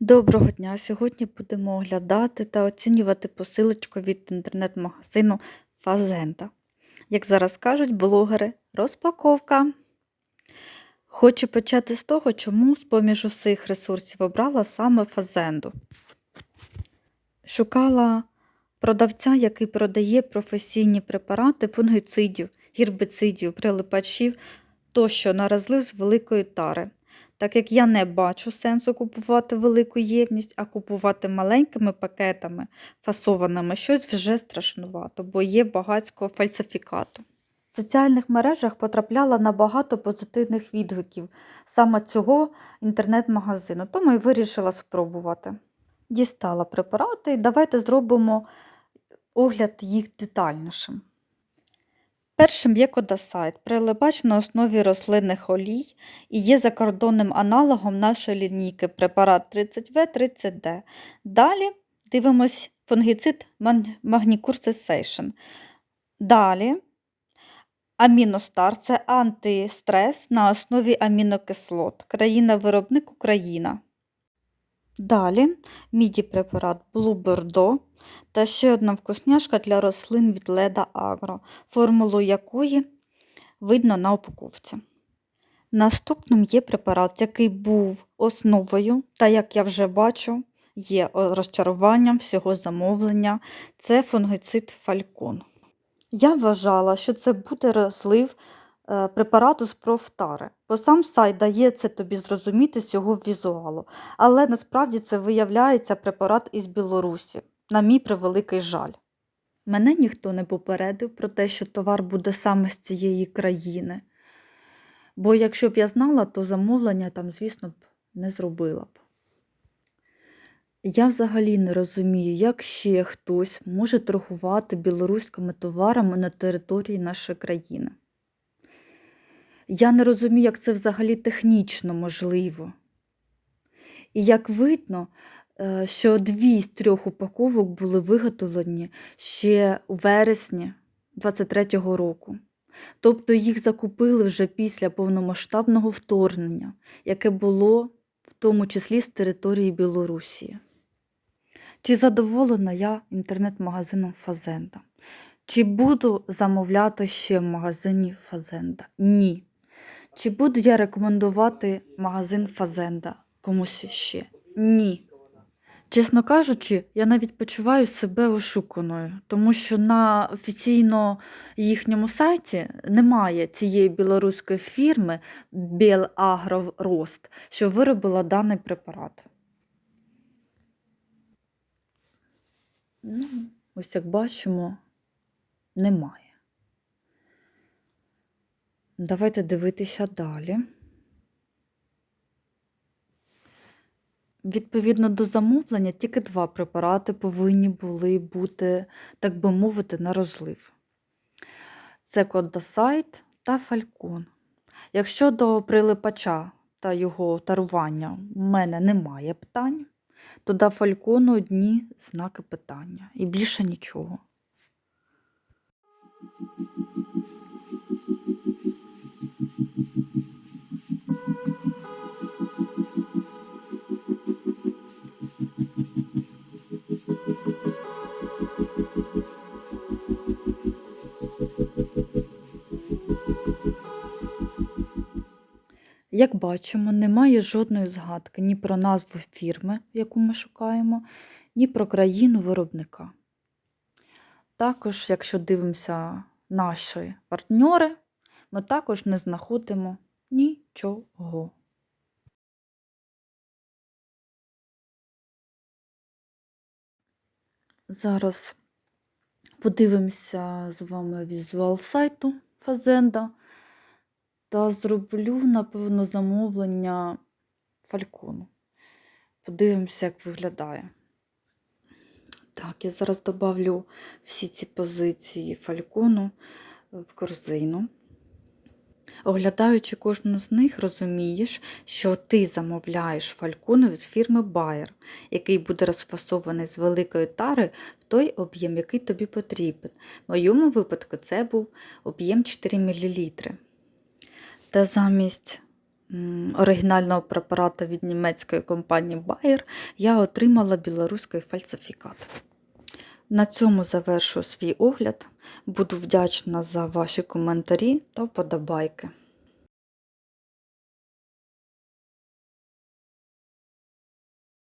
Доброго дня! Сьогодні будемо оглядати та оцінювати посилочку від інтернет-магазину Фазенда. Як зараз кажуть блогери, розпаковка. Хочу почати з того, чому з-поміж усіх ресурсів обрала саме Фазенду. Шукала продавця, який продає професійні препарати фунгицидів, гербицидів, прилипачів тощо на розлив з великої тари. Так як я не бачу сенсу купувати велику ємність, а купувати маленькими пакетами, фасованими, щось вже страшнувато, бо є багатського фальсифікату. В соціальних мережах потрапляла на багато позитивних відгуків саме цього інтернет-магазину, тому і вирішила спробувати. Дістала препарати і давайте зробимо огляд їх детальнішим. Першим є кодасайт, прилипач на основі рослинних олій і є закордонним аналогом нашої лінійки препарат 30В30D. Далі дивимось фунгіцид Магнікур. Далі Аміностар це антистрес на основі амінокислот. Країна-виробник Україна. Далі міді препарат Blue Bordeaux та ще одна вкусняшка для рослин від Леда Агро, формулу якої видно на упаковці. Наступним є препарат, який був основою, та, як я вже бачу, є розчаруванням всього замовлення це фунгицид Фалькон. Я вважала, що це буде розлив препарату з профтари, бо сам сайт дає це тобі зрозуміти з його візуалу, але насправді це виявляється препарат із Білорусі, на мій превеликий жаль. Мене ніхто не попередив про те, що товар буде саме з цієї країни. Бо якщо б я знала, то замовлення там, звісно, б не зробила б. Я взагалі не розумію, як ще хтось може торгувати білоруськими товарами на території нашої країни. Я не розумію, як це взагалі технічно можливо. І як видно, е, що дві з трьох упаковок були виготовлені ще у вересні 23-го року. Тобто їх закупили вже після повномасштабного вторгнення, яке було в тому числі з території Білорусі. Чи задоволена я інтернет-магазином Фазенда? Чи буду замовляти ще в магазині Фазенда? Ні. Чи буду я рекомендувати магазин Фазенда комусь ще? Ні. Чесно кажучи, я навіть почуваю себе ошуканою, тому що на офіційно їхньому сайті немає цієї білоруської фірми Білагророст, що виробила даний препарат. Ну, ось як бачимо, немає. Давайте дивитися далі. Відповідно до замовлення, тільки два препарати повинні були бути, так би мовити, на розлив. Це Кодасайт та Фалькон. Якщо до прилипача та його тарування в мене немає питань, то до Фалькону одні знаки питання і більше нічого. Як бачимо, немає жодної згадки ні про назву фірми, яку ми шукаємо, ні про країну виробника. Також, якщо дивимося наші партньори, ми також не знаходимо нічого. Зараз подивимося з вами візуал сайту Фазенда та зроблю, напевно, замовлення фалькону. Подивимося, як виглядає. Так, я зараз добавлю всі ці позиції фалькону в корзину. Оглядаючи кожну з них, розумієш, що ти замовляєш фалькону від фірми Bayer, який буде розфасований з великої тари в той об'єм, який тобі потрібен. В моєму випадку це був об'єм 4 мл. Та замість оригінального препарату від німецької компанії Bayer я отримала білоруський фальсифікат. На цьому завершую свій огляд. Буду вдячна за ваші коментарі та вподобайки.